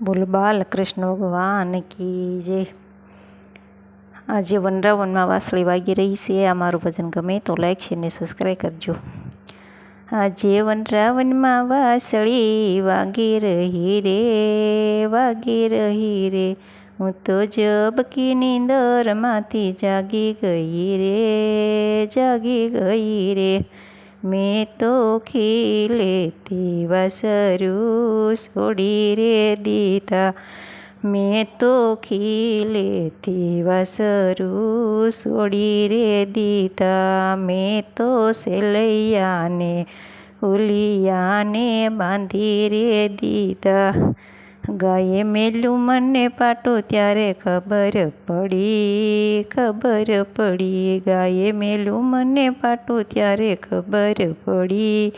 બોલ, બાલકૃષ્ણ ભગવાન કી જે આજે વનરાવનમાં વાસળી વાગી રહી છે, આ મારું ભજન ગમે તો લાઈક છે ને સબસ્ક્રાઈબ કરજો. આજે વનરાવનમાં વાસળી વાગી રહી રે, વાગી રહી રે. હું તો જબકી નીંદરમાંથી જાગી ગઈ રે, જાગી ગઈ રે. મેં તો ખીલે તેવા છોડી રે દીધા મેં તો ખીલે તેવા છોડી રે દીધા મેં તો સેલૈયાને ઉલિયાને બાંધી રે દીધા ગાયે મેલું મને પાટો ત્યારે ખબર પડી ખબર પડી. ગાયે મેલું મને પાટો ત્યારે ખબર પડી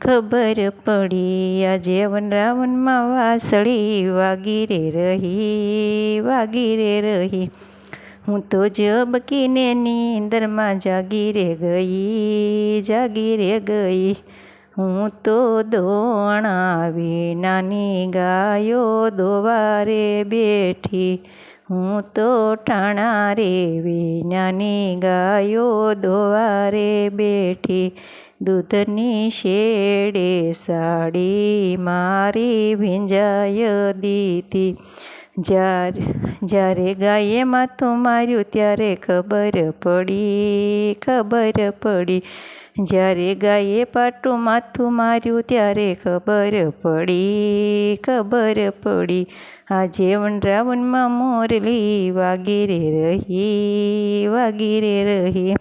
ખબર પડી. આજે વનરાવનમાં વાસળી વાગી રે રહી, વાગી રે રહી. હું તો જબકીને નીંદરમાં જાગી રે ગઈ, જાગી રે ગઈ. હું તો દોણાવી નાની ગાયો દોવારે બેઠી. હું તો ટાણા રે નાની ગાયો દોવારે બેઠી. દૂધની શેડે સાડી મારી ભીંજાય દીધી. જ્યારે જ્યારે ગાયે માથું માર્યું ત્યારે ખબર પડી ખબર પડી. જ્યારે ગાયે પાટું માથું માર્યું ત્યારે ખબર પડી ખબર પડી. આજે વનરાવનમાં મોરલી વાગી રે રહી, વાગી રે રહી.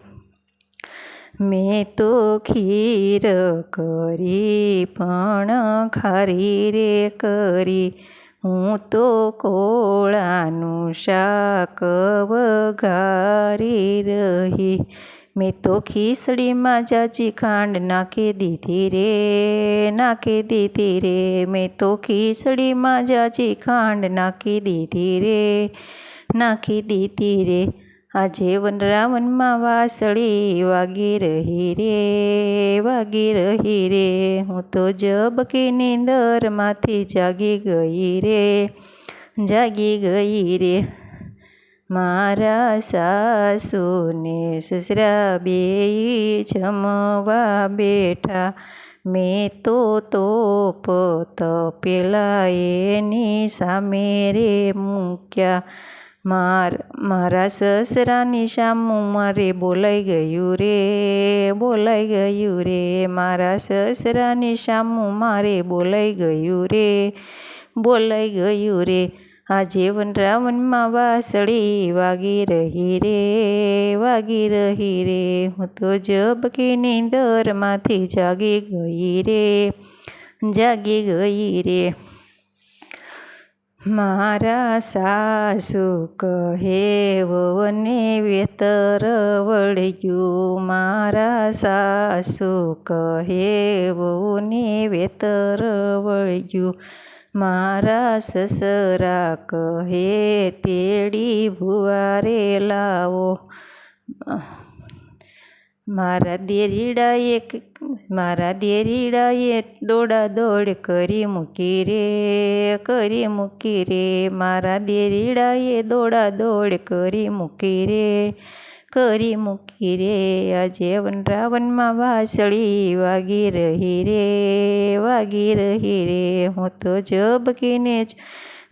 મેં તો ખીર કરી, પણ ખારી રે કરી. હું તો કોળાનું શાક વઘારી રહી. મેં તો ખીચડીમાં જાજી ખાંડ નાખી દીધી રે, નાખી દીધી રે. મેં તો ખીચડીમાં જાજી ખાંડ નાખી દીધી રે, નાખી દીધી રે. આજે વનરાવનમાં વાસળી વાગી રહી રે, વાગી રહી રે. હું તો જબકી નીંદરમાંથી જાગી ગઈ રે, જાગી ગઈ રે. મારા સાસુને સસરા બેય જમવા બેઠા, મેં તો તોપ તપેલા એની સામે રે મૂક્યા. માર, મારા સસરાની સામું મારે બોલાઈ ગયું રે, બોલાઈ ગયું રે. મારા સસરાની સામું મારે બોલાઈ ગયું રે, બોલાઈ ગયું રે. આજે વનરાવનમાં વાસળી વાગી રહી રે, વાગી રહી રે. હું તો જબકી નીંદરમાંથી જાગી ગઈ રે, જાગી ગઈ રે. મારા સાસુ કહે વને વેતર વળ્યું મારા સાસુ કહે વને વેતર વળ્યું મારા સસરા કહે તેડી ભુવારે લાવો. મારા દેરીડાએ મારા દેરીડાએ દોડા દોડ કરી મૂકી રે, કરી મૂકી રે. મારા દેરીડાએ દોડા દોડ કરી મૂકી રે, કરી મૂકી રે. આજે વનરાવનમાં વાસળી વાગી રહી રે, વાગી રહી રે. હું તો જબકીને જ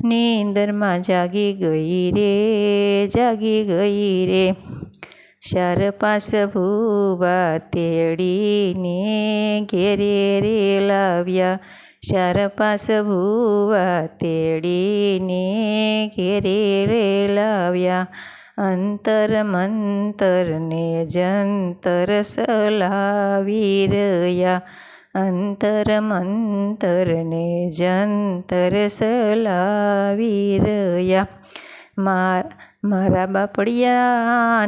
નીંદરમાં જાગી ગઈ રે, જાગી ગઈ રે. શાર પાસ ભૂવા તેડીને ઘેરે રે લાવ્યા. શરપાસ ભૂવા તેડીને ઘેરે રે લાવ્યા. અંતર મંતર ને જંતર સલાવી રહ્યા. અંતર મંતર ને જંતર સલાવી રહ્યા. મારા બાપડિયા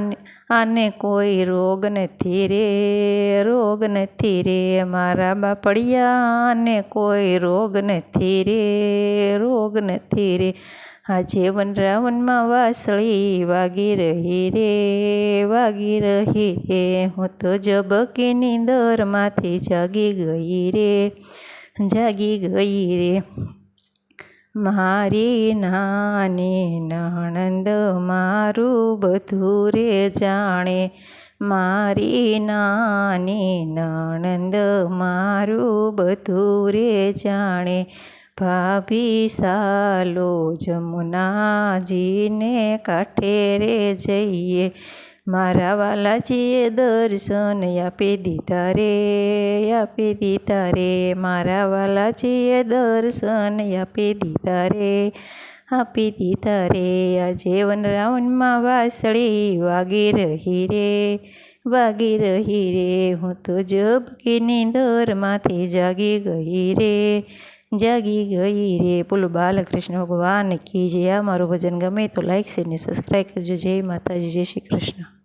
આને કોઈ રોગ નથી રે, રોગ નથી રે. મારા બાપડિયાને કોઈ રોગ નથી રે, રોગ નથી રે. આજે વનરાવનમાં વાસળી વાગી રહી રે, વાગી રહી રે. હું તો જબકી નીંદરમાંથી જાગી ગઈ રે, જાગી ગઈ રે. મારી નાની નણંદ મારું બધું રે જાણે. મારી નાની નણંદ મારું બધું રે જાણે. ભાભી સાલો જમુનાજીને કાંઠે રે જઈએ. મારા વાલાજીએ દર્શન આપી દીધા રે, આપી દીધા રે. મારા વાલાજીએ દર્શન આપી દીધા રે, આપી દીધા રે. આજે વનરાવનમાં વાસળી વાગી રહી રે, વાગી રહી રે. હું તો ઝબકી નીંદરમાંથી જાગી ગઈ રે. જાગી ગઈ રે. બોલો, બાલકૃષ્ણ ભગવાન કી જય. આ મારું ભજન ગમે તો લાઈક શેર ને સબસ્ક્રાઈબ કરજો. જય માતાજી, જય શ્રી કૃષ્ણ.